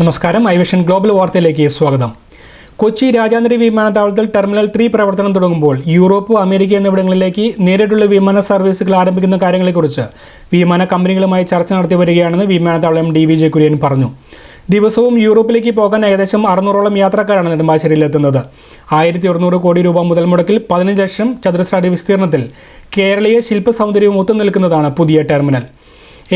നമസ്കാരം. ഐവിഷൻ ഗ്ലോബൽ വാർത്തയിലേക്ക് സ്വാഗതം. കൊച്ചി രാജ്യാന്തര വിമാനത്താവളത്തിൽ ടെർമിനൽ ത്രീ പ്രവർത്തനം തുടങ്ങുമ്പോൾ യൂറോപ്പ് അമേരിക്ക എന്നിവിടങ്ങളിലേക്ക് നേരിട്ടുള്ള വിമാന സർവീസുകൾ ആരംഭിക്കുന്ന കാര്യങ്ങളെക്കുറിച്ച് വിമാന കമ്പനികളുമായി ചർച്ച നടത്തി വരികയാണെന്ന് വിമാനത്താവളം ഡി വി ജെ കുര്യൻ പറഞ്ഞു. ദിവസവും യൂറോപ്പിലേക്ക് പോകാൻ ഏകദേശം അറുന്നൂറോളം യാത്രക്കാരാണ് നെടുമ്പാശ്ശേരിയിലെത്തുന്നത്. ആയിരത്തി ഒരുന്നൂറ് കോടി രൂപ മുതൽ മുടക്കിൽ പതിനഞ്ച് ലക്ഷം ചതുരശ്ര അടി വിസ്തീർണത്തിൽ കേരളീയ ശില്പ സൗന്ദര്യവും ഒത്തു നിൽക്കുന്നതാണ് പുതിയ ടെർമിനൽ.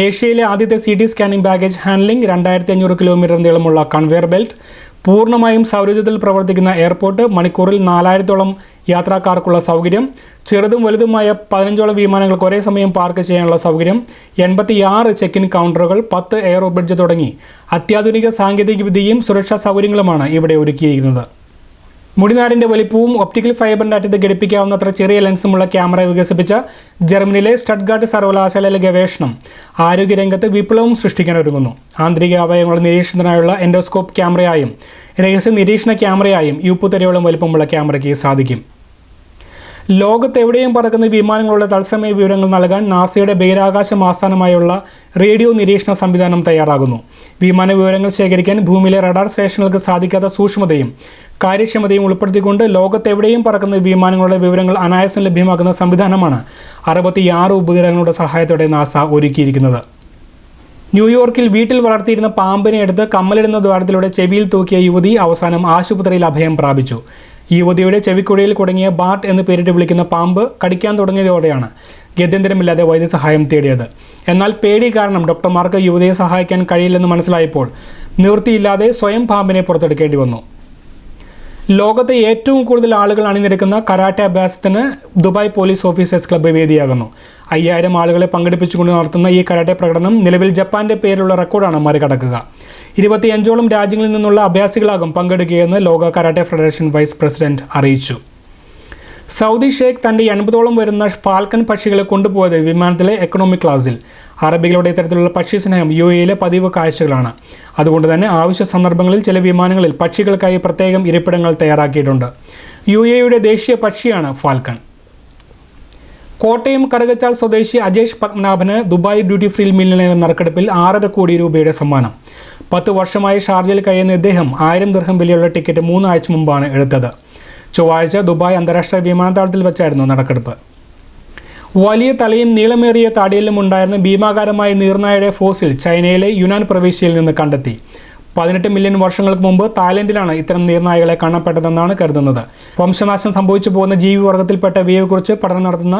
ഏഷ്യയിലെ ആദ്യത്തെ C T scanning baggage handling രണ്ടായിരത്തി അഞ്ഞൂറ് കിലോമീറ്റർ നീളമുള്ള കൺവെയർ ബെൽറ്റ്. പൂർണമായും സൗരോജ്യത്തിൽ പ്രവർത്തിക്കുന്ന എയർപോർട്ട് മണിക്കൂറിൽ നാലായിരത്തോളം യാത്രക്കാർക്കുള്ള സൗകര്യം. ചെറുതും വലുതുമായ പതിനഞ്ചോളം വിമാനങ്ങൾക്ക് ഒരേ സമയം പാർക്ക് ചെയ്യാനുള്ള സൗകര്യം. എൺപത്തിയാറ് ചെക്ക് ഇൻ കൗണ്ടറുകൾ പത്ത് എയറോ ബ്രിഡ്ജ് തുടങ്ങി. അത്യാധുനിക സാങ്കേതികവിദ്യയും സുരക്ഷാ സൗകര്യങ്ങളുമാണ് ഇവിടെ ഒരുക്കിയിരിക്കുന്നത്. മുടിനാടിന്റെ വലിപ്പവും ഒപ്റ്റിക്കൽ ഫൈബറിന്റെ അറ്റത്ത് ഘടിപ്പിക്കാവുന്ന അത്ര ചെറിയ ലെൻസുമുള്ള ക്യാമറ വികസിപ്പിച്ച ജർമ്മനിയിലെ സ്റ്റഡ്ഗാർട്ട് സർവകലാശാലയിലെ ഗവേഷണം ആരോഗ്യരംഗത്ത് വിപ്ലവം സൃഷ്ടിക്കാൻ ഒരുങ്ങുന്നു ആന്തരിക അവയവങ്ങളുടെ നിരീക്ഷണത്തിനായുള്ള എൻഡോസ്കോപ്പ് ക്യാമറയായും രഹസ്യ നിരീക്ഷണ ക്യാമറയായും യൂപ്പുത്തരയോളം വലിപ്പമുള്ള ക്യാമറയ്ക്ക് സാധിക്കും. ലോകത്ത് എവിടെയും പറക്കുന്ന വിമാനങ്ങളുടെ തത്സമയ വിവരങ്ങൾ നൽകാൻ നാസയുടെ ബഹിരാകാശ ആസ്ഥാനമായുള്ള റേഡിയോ നിരീക്ഷണ സംവിധാനം തയ്യാറാകുന്നു. വിമാന വിവരങ്ങൾ ശേഖരിക്കാൻ ഭൂമിയിലെ റഡാർ സ്റ്റേഷനുകൾക്ക് സാധിക്കാത്ത സൂക്ഷ്മതയും കാര്യക്ഷമതയും ഉൾപ്പെടുത്തിക്കൊണ്ട് ലോകത്തെവിടെയും പറക്കുന്ന വിമാനങ്ങളുടെ വിവരങ്ങൾ അനായാസം ലഭ്യമാക്കുന്ന സംവിധാനമാണ് അറുപത്തിയാറ് ഉപഗ്രഹങ്ങളുടെ സഹായത്തോടെ നാസ ഒരുക്കിയിരിക്കുന്നത്. ന്യൂയോർക്കിൽ വീട്ടിൽ വളർത്തിയിരുന്ന പാമ്പിനെ എടുത്ത് കമ്മലിടുന്ന ദ്വാരത്തിലൂടെ ചെവിയിൽ തൂക്കിയ യുവതി അവസാനം ആശുപത്രിയിൽ അഭയം പ്രാപിച്ചു. യുവതിയുടെ ചെവിക്കുഴയിൽ കുടുങ്ങിയ ബാട്ട് എന്ന് പേരിട്ട് വിളിക്കുന്ന പാമ്പ് കടിക്കാൻ തുടങ്ങിയതോടെയാണ് ഗത്യന്തരമില്ലാതെ വൈദ്യസഹായം തേടിയത്. എന്നാൽ പേടി കാരണം ഡോക്ടർമാർക്ക് യുവതിയെ സഹായിക്കാൻ കഴിയില്ലെന്ന് മനസ്സിലായപ്പോൾ നിവൃത്തിയില്ലാതെ സ്വയം പാമ്പിനെ പുറത്തെടുക്കേണ്ടി വന്നു. ലോകത്തെ ഏറ്റവും കൂടുതൽ ആളുകൾ അണിനിരക്കുന്ന കരാട്ടെ അഭ്യാസത്തിന് ദുബായ് പോലീസ് ഓഫീസേഴ്സ് ക്ലബ്ബ് വേദിയാകുന്നു. അയ്യായിരം ആളുകളെ പങ്കെടുപ്പിച്ചുകൊണ്ട് നടത്തുന്ന ഈ കരാട്ടെ പ്രകടനം നിലവിൽ ജപ്പാന്റെ പേരിലുള്ള റെക്കോർഡാണ് മറികടക്കുക. ഇരുപത്തിയഞ്ചോളം രാജ്യങ്ങളിൽ നിന്നുള്ള അഭ്യാസികളാകും പങ്കെടുക്കുകയെന്ന് ലോക കരാട്ടെ ഫെഡറേഷൻ വൈസ് പ്രസിഡന്റ് അറിയിച്ചു. സൗദി ഷേഖ് തന്റെ എൺപതോളം വരുന്ന ഫാൽക്കൺ പക്ഷികളെ കൊണ്ടുപോയത് വിമാനത്തിലെ എക്കണോമിക് ക്ലാസ്സിൽ അറബികളുടെ ഇത്തരത്തിലുള്ള പക്ഷി സ്നേഹം യു എയിലെ പതിവ് കാഴ്ചകളാണ്. അതുകൊണ്ട് തന്നെ ആവശ്യ സന്ദർഭങ്ങളിൽ ചില വിമാനങ്ങളിൽ പക്ഷികൾക്കായി പ്രത്യേകം ഇരിപ്പിടങ്ങൾ തയ്യാറാക്കിയിട്ടുണ്ട്. യു എയുടെ ദേശീയ പക്ഷിയാണ് ഫാൽക്കൺ കോട്ടയം കറുകച്ചാൽ സ്വദേശി അജേഷ് പത്മനാഭന് ദുബായ് ഡ്യൂട്ടി ഫ്രീ മില്യണയർ നറുക്കെടുപ്പിൽ ആറര കോടി രൂപയുടെ സമ്മാനം. പത്ത് വർഷമായി ഷാർജയിൽ കഴിയുന്ന ഇദ്ദേഹം ആയിരം ദീർഘം വിലയുള്ള ടിക്കറ്റ് മൂന്നാഴ്ച മുമ്പാണ് എടുത്തത്. ചൊവ്വാഴ്ച ദുബായ് അന്താരാഷ്ട്ര വിമാനത്താവളത്തിൽ വെച്ചായിരുന്നു നറുക്കെടുപ്പ് വലിയ തലയും നീളമേറിയ താടിയിലും ഉണ്ടായിരുന്ന ഭീമാകാരമായ നീർനായയുടെ ഫോസിൽ ചൈനയിലെ യുനാൻ പ്രവിശ്യയിൽ നിന്ന് കണ്ടെത്തി. പതിനെട്ട് മില്യൺ വർഷങ്ങൾക്ക് മുമ്പ് തായ്ലൻഡിലാണ് ഇത്തരം നീർനായകളെ കാണപ്പെട്ടതെന്നാണ് കരുതുന്നത്. വംശനാശം സംഭവിച്ചു പോകുന്ന ജീവിവർഗത്തിൽപ്പെട്ട ഇവയെക്കുറിച്ച് പഠനം നടത്തുന്ന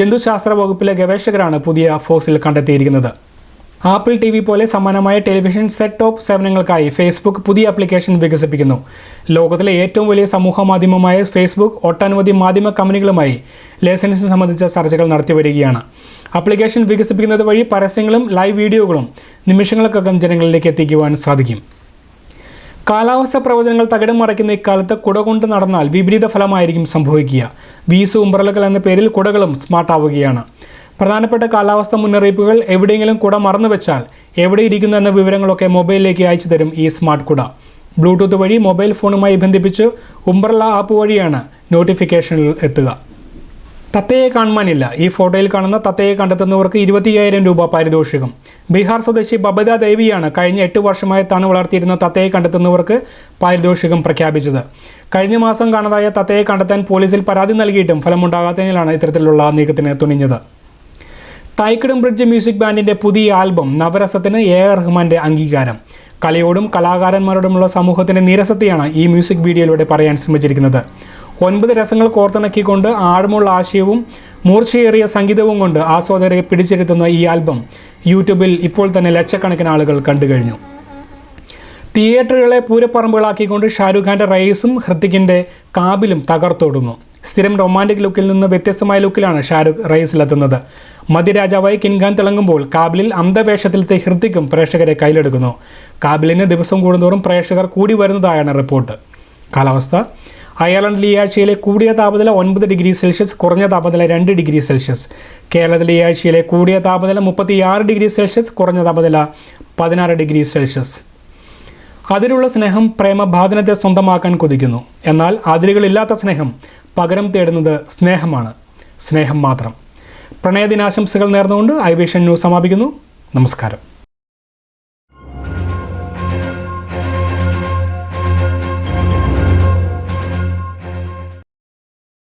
ജന്തുശാസ്ത്ര വകുപ്പിലെ ഗവേഷകരാണ് പുതിയ ഫോസിൽ കണ്ടെത്തിയിരിക്കുന്നത്. ആപ്പിൾ ടി വി പോലെ സമാനമായ ടെലിവിഷൻ സെറ്റ് ടോപ്പ് സേവനങ്ങൾക്കായി ഫേസ്ബുക്ക് പുതിയ ആപ്ലിക്കേഷൻ വികസിപ്പിക്കുന്നു. ലോകത്തിലെ ഏറ്റവും വലിയ സമൂഹ മാധ്യമമായ ഫേസ്ബുക്ക് ഒട്ടനവധി മാധ്യമ കമ്പനികളുമായി ലൈസൻസിന് സംബന്ധിച്ച ചർച്ചകൾ നടത്തി വരികയാണ്. ആപ്ലിക്കേഷൻ വികസിപ്പിക്കുന്നത് വഴി പരസ്യങ്ങളും ലൈവ് വീഡിയോകളും നിമിഷങ്ങൾക്കകം ജനങ്ങളിലേക്ക് എത്തിക്കുവാൻ സാധിക്കും. കാലാവസ്ഥ പ്രവചനങ്ങൾ തകിടം മറയ്ക്കുന്ന ഇക്കാലത്ത് കുട കൊണ്ട് നടന്നാൽ വിപരീത ഫലമായിരിക്കും സംഭവിക്കുക. വീസു ഉംബ്രലകൾ എന്ന പേരിൽ കുടകളും സ്മാർട്ട് ആവുകയാണ്. പ്രധാനപ്പെട്ട കാലാവസ്ഥ മുന്നറിയിപ്പുകൾ എവിടെയെങ്കിലും കുട മറന്നു വെച്ചാൽ എവിടെ ഇരിക്കുന്നു എന്ന വിവരങ്ങളൊക്കെ മൊബൈലിലേക്ക് അയച്ചു തരും ഈ സ്മാർട്ട് കുട. ബ്ലൂടൂത്ത് വഴി മൊബൈൽ ഫോണുമായി ബന്ധിപ്പിച്ച് ഉംബ്രല്ല ആപ്പ് വഴിയാണ് നോട്ടിഫിക്കേഷനിൽ എത്തുക. തത്തയെ കാണുവാനില്ല. ഈ ഫോട്ടോയിൽ കാണുന്ന തത്തയെ കണ്ടെത്തുന്നവർക്ക് ഇരുപത്തിയ്യായിരം രൂപ പാരിതോഷികം. ബീഹാർ സ്വദേശി ബബിത ദേവിയാണ് കഴിഞ്ഞ എട്ട് വർഷമായി താൻ വളർത്തിയിരുന്ന തത്തയെ കണ്ടെത്തുന്നവർക്ക് പാരിതോഷികം പ്രഖ്യാപിച്ചത്. കഴിഞ്ഞ മാസം കാണാതായ തത്തയെ കണ്ടെത്താൻ പോലീസിൽ പരാതി നൽകിയിട്ടും ഫലമുണ്ടാകാത്തതിനാലാണ് ഇത്തരത്തിലുള്ള നീക്കത്തിന് തുനിഞ്ഞത്. തായ്ക്കടും ബ്രിഡ്ജ് മ്യൂസിക് ബാൻഡിന്റെ പുതിയ ആൽബം നവരസത്തിന് എ ആർ റഹ്മാന്റെ അംഗീകാരം. കലയോടും കലാകാരന്മാരോടുമുള്ള സമൂഹത്തിന്റെ നിരസത്തെയാണ് ഈ മ്യൂസിക് വീഡിയോയിലൂടെ പറയാൻ ശ്രമിച്ചിരിക്കുന്നത്. ഒൻപത് രസങ്ങൾ കോർത്തിണക്കിക്കൊണ്ട് ആഴമുള്ള ആശയവും മൂർച്ചയേറിയ സംഗീതവും കൊണ്ട് ആസ്വാദകരെ പിടിച്ചിരുത്തുന്ന ഈ ആൽബം യൂട്യൂബിൽ ഇപ്പോൾ തന്നെ ലക്ഷക്കണക്കിന് ആളുകൾ കണ്ടുകഴിഞ്ഞു തിയേറ്ററുകളെ പൂരപ്പറമ്പുകളാക്കിക്കൊണ്ട് ഷാരൂഖ് ഖാന്റെ റൈസും ഹൃത്തിക്കിന്റെ കാബിലും തകർത്തോടുന്നു. സ്ഥിരം റൊമാന്റിക് ലുക്കിൽ നിന്ന് വ്യത്യസ്തമായ ലുക്കിലാണ് ഷാരൂഖ് റൈസിലെത്തുന്നത്. മധ്യരാജാവായി കിൻഖാൻ തിളങ്ങുമ്പോൾ കാബിലിൽ അന്ധവേഷത്തിലത്തെ ഹൃത്തിക്കും പ്രേക്ഷകരെ കയ്യിലെടുക്കുന്നു. കാബിലിന് ദിവസം കൂടുന്തോറും പ്രേക്ഷകർ കൂടി വരുന്നതായാണ് റിപ്പോർട്ട്. കാലാവസ്ഥ. അയർലൻഡിൽ ഈ ആഴ്ചയിലെ കൂടിയ താപനില ഒൻപത് ഡിഗ്രി സെൽഷ്യസ് കുറഞ്ഞ താപനില രണ്ട് ഡിഗ്രി സെൽഷ്യസ്. കേരളത്തിലെ ഈ ആഴ്ചയിലെ കൂടിയ താപനില മുപ്പത്തിയാറ് ഡിഗ്രി സെൽഷ്യസ് കുറഞ്ഞ താപനില പതിനാറ് ഡിഗ്രി സെൽഷ്യസ്. അതിലുള്ള സ്നേഹം പ്രേമബാധനത്തെ സ്വന്തമാക്കാൻ കൊതിക്കുന്നു. എന്നാൽ അതിരുകളില്ലാത്ത സ്നേഹം പകരം തേടുന്നത് സ്നേഹമാണ്. സ്നേഹം മാത്രം. പ്രണയദിനാശംസകൾ നേർന്നുകൊണ്ട് ഐ വിഷൻ ന്യൂസ് സമാപിക്കുന്നു. നമസ്കാരം.